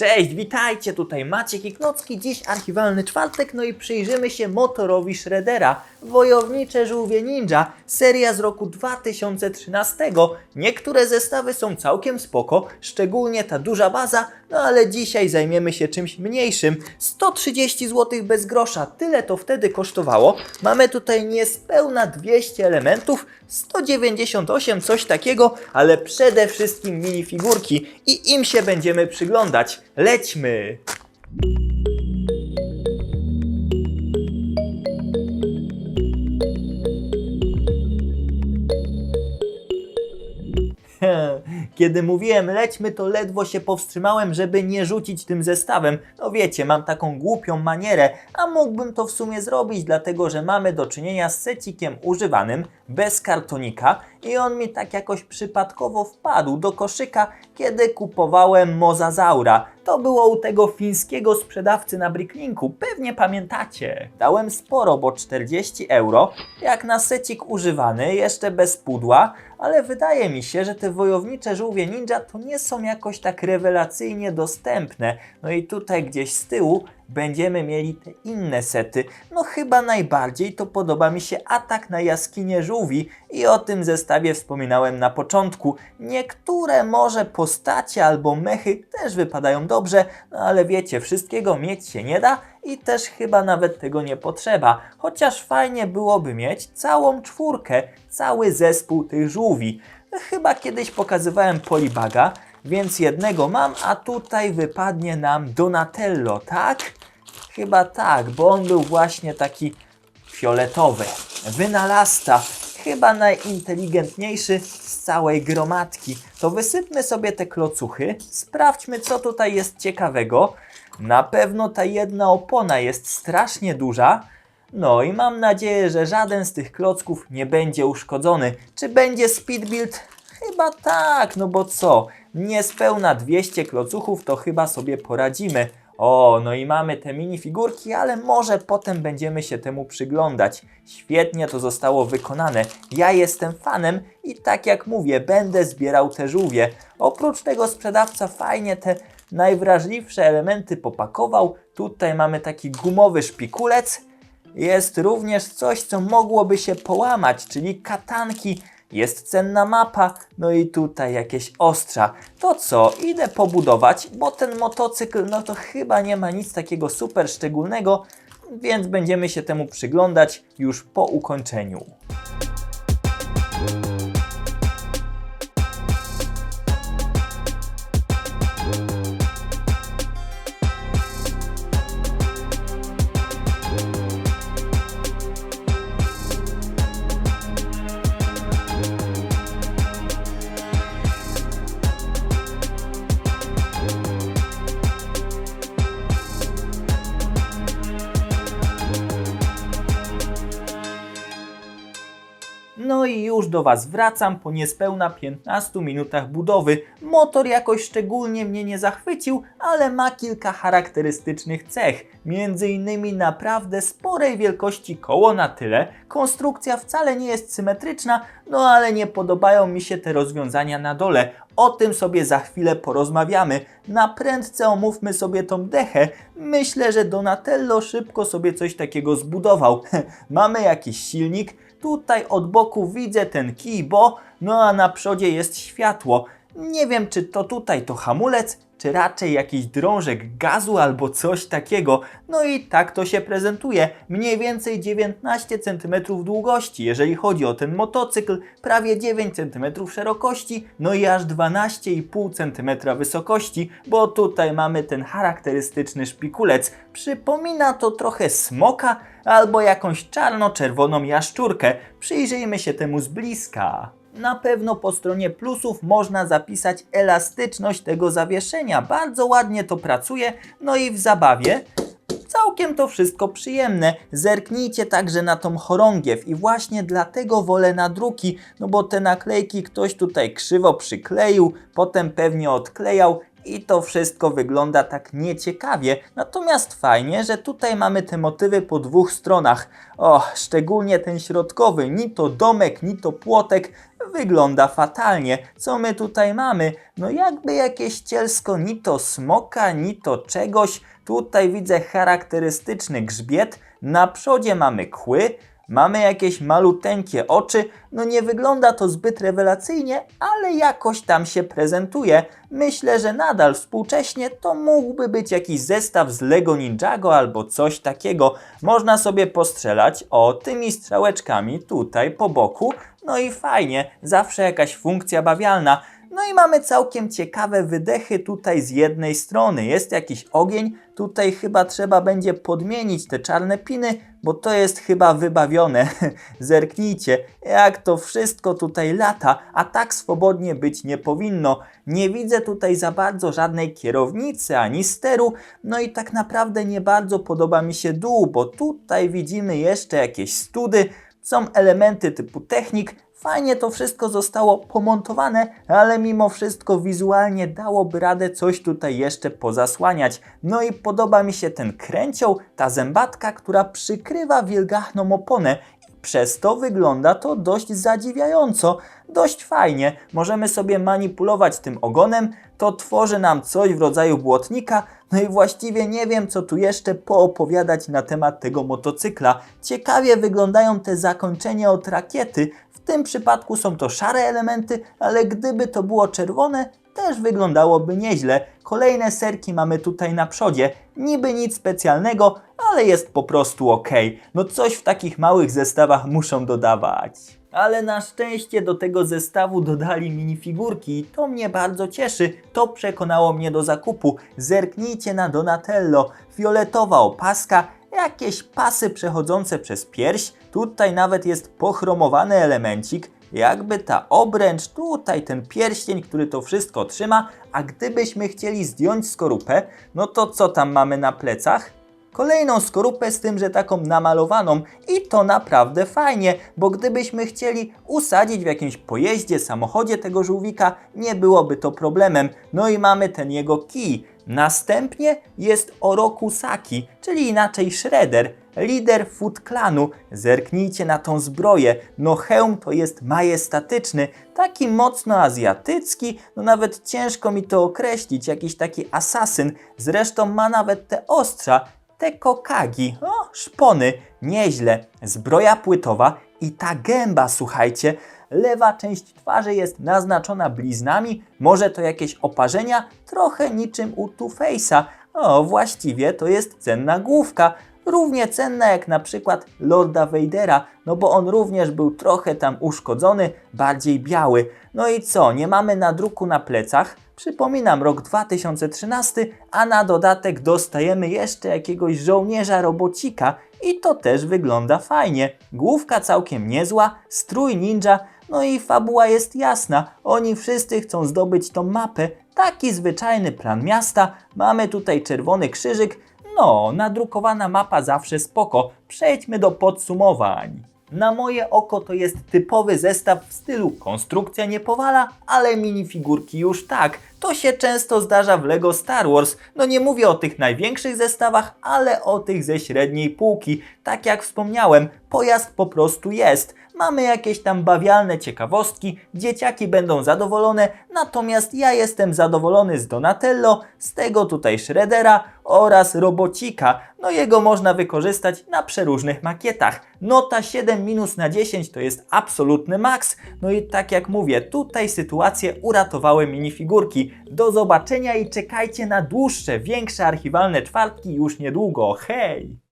Cześć, witajcie, tutaj Maciek i Knocki, dziś archiwalny czwartek, no i przyjrzymy się motorowi Shreddera, Wojownicze Żółwie Ninja, seria z roku 2013. Niektóre zestawy są całkiem spoko, szczególnie ta duża baza, no ale dzisiaj zajmiemy się czymś mniejszym. 130 zł bez grosza, tyle to wtedy kosztowało. Mamy tutaj niespełna 200 elementów, 198 coś takiego, ale przede wszystkim minifigurki i im się będziemy przyglądać. Lećmy! Kiedy mówiłem lećmy, to ledwo się powstrzymałem, żeby nie rzucić tym zestawem. No wiecie, mam taką głupią manierę, a mógłbym to w sumie zrobić, dlatego że mamy do czynienia z secikiem używanym, bez kartonika i on mi tak jakoś przypadkowo wpadł do koszyka, kiedy kupowałem mozazaura. To było u tego fińskiego sprzedawcy na Bricklinku, pewnie pamiętacie. Dałem sporo, bo 40 euro, jak na secik używany, jeszcze bez pudła, ale wydaje mi się, że te wojownicze żółwie ninja to nie są jakoś tak rewelacyjnie dostępne. No i tutaj gdzieś z tyłu będziemy mieli te inne sety. No chyba najbardziej to podoba mi się atak na jaskinię żółwi i o tym zestawie wspominałem na początku. Niektóre może postacie albo mechy też wypadają dobrze, no ale wiecie, wszystkiego mieć się nie da i też chyba nawet tego nie potrzeba. Chociaż fajnie byłoby mieć całą czwórkę, cały zespół tych żółwi. Chyba kiedyś pokazywałem Polibaga, więc jednego mam, a tutaj wypadnie nam Donatello, tak? Chyba tak, bo on był właśnie taki fioletowy. Wynalazca, chyba najinteligentniejszy z całej gromadki. To wysypmy sobie te klocuchy, sprawdźmy co tutaj jest ciekawego. Na pewno ta jedna opona jest strasznie duża. No i mam nadzieję, że żaden z tych klocków nie będzie uszkodzony. Czy będzie speed build? Chyba tak, no bo co? Niespełna 200 klocuchów to chyba sobie poradzimy. O, no i mamy te minifigurki, ale może potem będziemy się temu przyglądać. Świetnie to zostało wykonane. Ja jestem fanem i tak jak mówię, będę zbierał te żółwie. Oprócz tego sprzedawca fajnie te najwrażliwsze elementy popakował. Tutaj mamy taki gumowy szpikulec. Jest również coś, co mogłoby się połamać, czyli katanki. Jest cenna mapa, no i tutaj jakieś ostrza. To co, idę pobudować, bo ten motocykl, no to chyba nie ma nic takiego super szczególnego, więc będziemy się temu przyglądać już po ukończeniu. Do Was wracam po niespełna 15 minutach budowy. Motor jakoś szczególnie mnie nie zachwycił, ale ma kilka charakterystycznych cech. Między innymi naprawdę sporej wielkości koło na tyle. Konstrukcja wcale nie jest symetryczna, no ale nie podobają mi się te rozwiązania na dole. O tym sobie za chwilę porozmawiamy. Na prędce omówmy sobie tą dechę. Myślę, że Donatello szybko sobie coś takiego zbudował. Mamy jakiś silnik, Tutaj od boku widzę ten kij, bo no a na przodzie jest światło. Nie wiem, czy to tutaj to hamulec, czy raczej jakiś drążek gazu albo coś takiego. No i tak to się prezentuje. Mniej więcej 19 cm długości, jeżeli chodzi o ten motocykl, prawie 9 cm szerokości, no i aż 12,5 cm wysokości, bo tutaj mamy ten charakterystyczny szpikulec. Przypomina to trochę smoka albo jakąś czarno-czerwoną jaszczurkę. Przyjrzyjmy się temu z bliska. Na pewno po stronie plusów można zapisać elastyczność tego zawieszenia. Bardzo ładnie to pracuje. No i w zabawie całkiem to wszystko przyjemne. Zerknijcie także na tą chorągiew i właśnie dlatego wolę nadruki, no bo te naklejki ktoś tutaj krzywo przykleił, potem pewnie odklejał. I to wszystko wygląda tak nieciekawie. Natomiast fajnie, że tutaj mamy te motywy po dwóch stronach. O, szczególnie ten środkowy, ni to domek, ni to płotek, wygląda fatalnie. Co my tutaj mamy? No jakby jakieś cielsko, ni to smoka, ni to czegoś. Tutaj widzę charakterystyczny grzbiet. Na przodzie mamy kły, mamy jakieś maluteńkie oczy. No nie wygląda to zbyt rewelacyjnie, ale jakoś tam się prezentuje. Myślę, że nadal współcześnie to mógłby być jakiś zestaw z Lego Ninjago albo coś takiego. Można sobie postrzelać o tymi strzałeczkami tutaj po boku. No i fajnie, zawsze jakaś funkcja bawialna. No i mamy całkiem ciekawe wydechy tutaj z jednej strony. Jest jakiś ogień, tutaj chyba trzeba będzie podmienić te czarne piny, bo to jest chyba wybawione. Zerknijcie, jak to wszystko tutaj lata, a tak swobodnie być nie powinno. Nie widzę tutaj za bardzo żadnej kierownicy ani steru, no i tak naprawdę nie bardzo podoba mi się dół, bo tutaj widzimy jeszcze jakieś study, są elementy typu technik, Fajnie to wszystko zostało pomontowane, ale mimo wszystko wizualnie dałoby radę coś tutaj jeszcze pozasłaniać. No i podoba mi się ten kręcioł, ta zębatka, która przykrywa wielgachną oponę przez to wygląda to dość zadziwiająco, dość fajnie. Możemy sobie manipulować tym ogonem, to tworzy nam coś w rodzaju błotnika. No i właściwie nie wiem, co tu jeszcze poopowiadać na temat tego motocykla. Ciekawie wyglądają te zakończenia od rakiety. W tym przypadku są to szare elementy, ale gdyby to było czerwone, też wyglądałoby nieźle. Kolejne serki mamy tutaj na przodzie. Niby nic specjalnego, ale jest po prostu ok. No coś w takich małych zestawach muszą dodawać. Ale na szczęście do tego zestawu dodali minifigurki i to mnie bardzo cieszy. To przekonało mnie do zakupu. Zerknijcie na Donatello. Fioletowa opaska, jakieś pasy przechodzące przez pierś. Tutaj nawet jest pochromowany elemencik. Jakby ta obręcz, tutaj ten pierścień, który to wszystko trzyma, a gdybyśmy chcieli zdjąć skorupę, no to co tam mamy na plecach? Kolejną skorupę z tym, że taką namalowaną i to naprawdę fajnie, bo gdybyśmy chcieli usadzić w jakimś pojeździe, samochodzie tego żółwika, nie byłoby to problemem. No i mamy ten jego kij. Następnie jest Oroku Saki, czyli inaczej Shredder, lider Foot Clanu. Zerknijcie na tą zbroję. No hełm to jest majestatyczny, taki mocno azjatycki, no nawet ciężko mi to określić, jakiś taki asasyn. Zresztą ma nawet te ostrza, te kokagi, o, szpony, nieźle. Zbroja płytowa i ta gęba, słuchajcie, lewa część twarzy jest naznaczona bliznami, może to jakieś oparzenia, trochę niczym u Two Face'a. O, właściwie to jest cenna główka, równie cenna jak na przykład Lorda Vadera, no bo on również był trochę tam uszkodzony, bardziej biały. No i co, nie mamy nadruku na plecach? Przypominam, rok 2013, a na dodatek dostajemy jeszcze jakiegoś żołnierza robocika i to też wygląda fajnie. Główka całkiem niezła, strój ninja, no i fabuła jest jasna. Oni wszyscy chcą zdobyć tą mapę. Taki zwyczajny plan miasta. Mamy tutaj czerwony krzyżyk. No, nadrukowana mapa zawsze spoko. Przejdźmy do podsumowań. Na moje oko to jest typowy zestaw w stylu konstrukcja nie powala, ale minifigurki już tak. To się często zdarza w LEGO Star Wars. No nie mówię o tych największych zestawach, ale o tych ze średniej półki. Tak jak wspomniałem, pojazd po prostu jest. Mamy jakieś tam bawialne ciekawostki, dzieciaki będą zadowolone, natomiast ja jestem zadowolony z Donatello, z tego tutaj Shreddera oraz Robocika. No jego można wykorzystać na przeróżnych makietach. Nota 7 minus na 10 to jest absolutny maks. No i tak jak mówię, tutaj sytuację uratowały minifigurki. Do zobaczenia i czekajcie na dłuższe, większe archiwalne czwartki już niedługo. Hej!